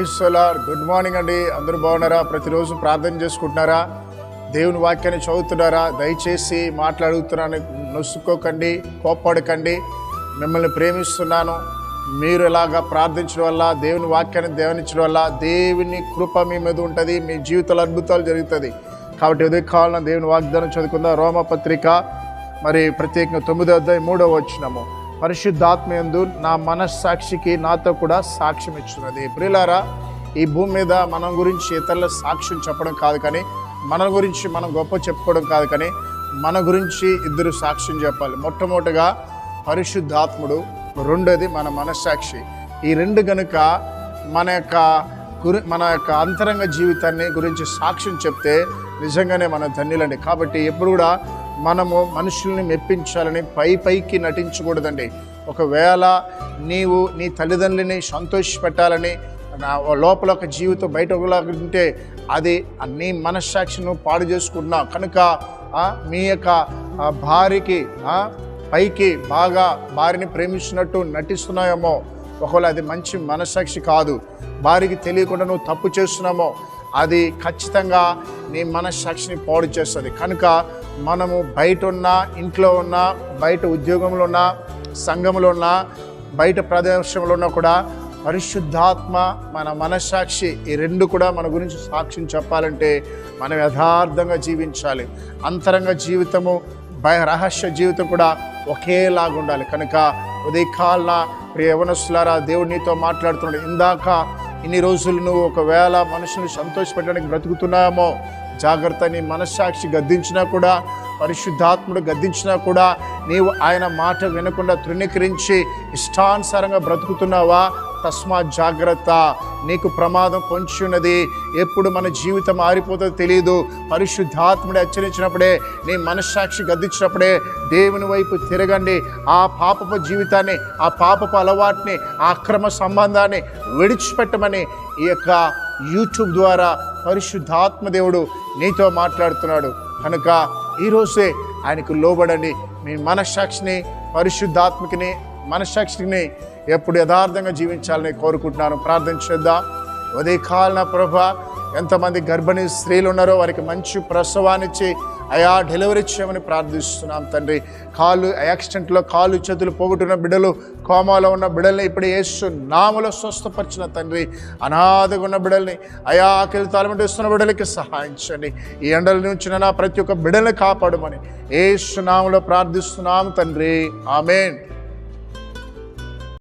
ఐశ్వలార్ good morning అండి. అందరూ బాగున్నారా? ప్రతిరోజు ప్రార్థన చేసుకుంటున్నారా? దేవుని వాక్యాన్ని చదువుతున్నారా? దయచేసి మాట్లాడుతున్నాను. నొచ్చుకోకండి కోప్పడకండి. మిమ్మల్ని ప్రేమిస్తున్నాను. మీరు ఇలాగా ప్రార్థించడం వల్ల దేవుని వాక్యాన్ని దేవనించడం వల్ల దేవుని కృప మీ మీద ఉంటుంది మీ జీవితంలో అద్భుతాలు జరుగుతుంది. కాబట్టి ఉదయం కావాలన్న దేవుని వాగ్దానం చదువుకుందాం. రోమపత్రిక మరి ప్రత్యేకంగా తొమ్మిదో అధ్యాయం మూడో వచ్చినము పరిశుద్ధాత్మయందు నా మనస్సాక్షికి నాతో కూడా సాక్ష్యం ఇచ్చినది ప్రియులారా ఈ భూమి మీద మనం గురించి ఇతరుల సాక్ష్యం చెప్పడం కాదు కానీ మన గురించి మనం గొప్ప చెప్పుకోవడం కాదు కానీ మన గురించి ఇద్దరు సాక్ష్యం చెప్పాలి. మొట్టమొదటిగా పరిశుద్ధాత్ముడు రెండోది మన మనస్సాక్షి. ఈ రెండు గనుక మన యొక్క గురి మన యొక్క అంతరంగ జీవితాన్ని గురించి సాక్ష్యం చెప్తే నిజంగానే మన ధన్యులండి. కాబట్టి ఎప్పుడు కూడా మనము మనుషుల్ని మెప్పించాలని పై పైకి నటించకూడదండి. ఒకవేళ నీవు నీ తల్లిదండ్రులని సంతోషపెట్టాలని నా లోపల ఒక జీవితం బయట ఒకలాగా ఉంటే అది నీ మనస్సాక్షిని పాడు చేసుకుంటున్నావు. కనుక మీ యొక్క భార్యకి పైకి బాగా భార్యని ప్రేమించినట్టు నటిస్తున్నాయేమో. ఒకవేళ అది మంచి మనస్సాక్షి కాదు. భార్యకి తెలియకుండా నువ్వు తప్పు చేస్తున్నామో. అది ఖచ్చితంగా నీ మనస్సాక్షిని పాడు చేస్తుంది. కనుక మనము బయట ఉన్నా ఇంట్లో ఉన్నా బయట ఉద్యోగంలో ఉన్నా సంఘంలో ఉన్నా బయట ప్రదేశంలో ఉన్నా కూడా పరిశుద్ధాత్మ మన మనస్సాక్షి ఈ రెండు కూడా మన గురించి సాక్ష్యం చెప్పాలంటే మనం యథార్థంగా జీవించాలి. అంతరంగ జీవితము భయ రహస్య జీవితం కూడా ఒకేలాగా ఉండాలి కనుక ఉదయకాలన ప్రియ యవనస్తులారా దేవుడు నీతో మాట్లాడుతున్నాడు. ఇందాక ఇన్ని రోజులు నువ్వు ఒకవేళ మనుషుని సంతోషపెట్టడానికి బ్రతుకుతున్నామో జాగ్రత్త నీ మనస్సాక్షి గద్దించినా కూడా పరిశుద్ధాత్ముడు గద్దించినా కూడా నీవు ఆయన మాట వినకుండా తృణీకరించి ఇష్టానుసారంగా బ్రతుకుతున్నావా? తస్మాత్ జాగ్రత్త. నీకు ప్రమాదం పొంచి ఉన్నది. ఎప్పుడు మన జీవితం మారిపోతుందో తెలియదు పరిశుద్ధాత్ముడు హెచ్చరించినప్పుడే నీ మనస్సాక్షి గద్దించినప్పుడే దేవుని వైపు తిరగండి. ఆ పాపపు జీవితాన్ని ఆ పాపపు అలవాటుని ఆ అక్రమ సంబంధాన్ని విడిచిపెట్టమని ఈ యొక్క యూట్యూబ్ ద్వారా పరిశుద్ధాత్మ దేవుడు నీతో మాట్లాడుతున్నాడు. కనుక ఈరోజే ఆయనకు లోబడండి. మీ మనస్సాక్షిని పరిశుద్ధాత్మకిని మనస్సాక్షిని ఎప్పుడు యథార్థంగా జీవించాలని కోరుకుంటున్నాను. ప్రార్థన చేద్దాం ఉదయకాలన ప్రభ ఎంతమంది గర్భిణీ స్త్రీలు ఉన్నారో వారికి మంచి ప్రసవాన్నిచ్చి అయా డెలివరీ చేయమని ప్రార్థిస్తున్నాం తండ్రి. కాళ్ళు యాక్సిడెంట్లో కాళ్ళు చేతులు పోగొట్టున్న బిడ్డలు కోమాలో ఉన్న బిడ్డల్ని ఇప్పుడు యేసు నామలో స్వస్థపరిచిన తండ్రి. అనాథగా ఉన్న బిడ్డల్ని అయా ఆకలి తాళమంటిస్తున్న బిడ్డలకి సహాయించండి ఈ ఎండల నుంచి నా ప్రతి ఒక్క బిడ్డల్ని కాపాడమని యేసు నామలో ప్రార్థిస్తున్నాం తండ్రి. ఆమెన్.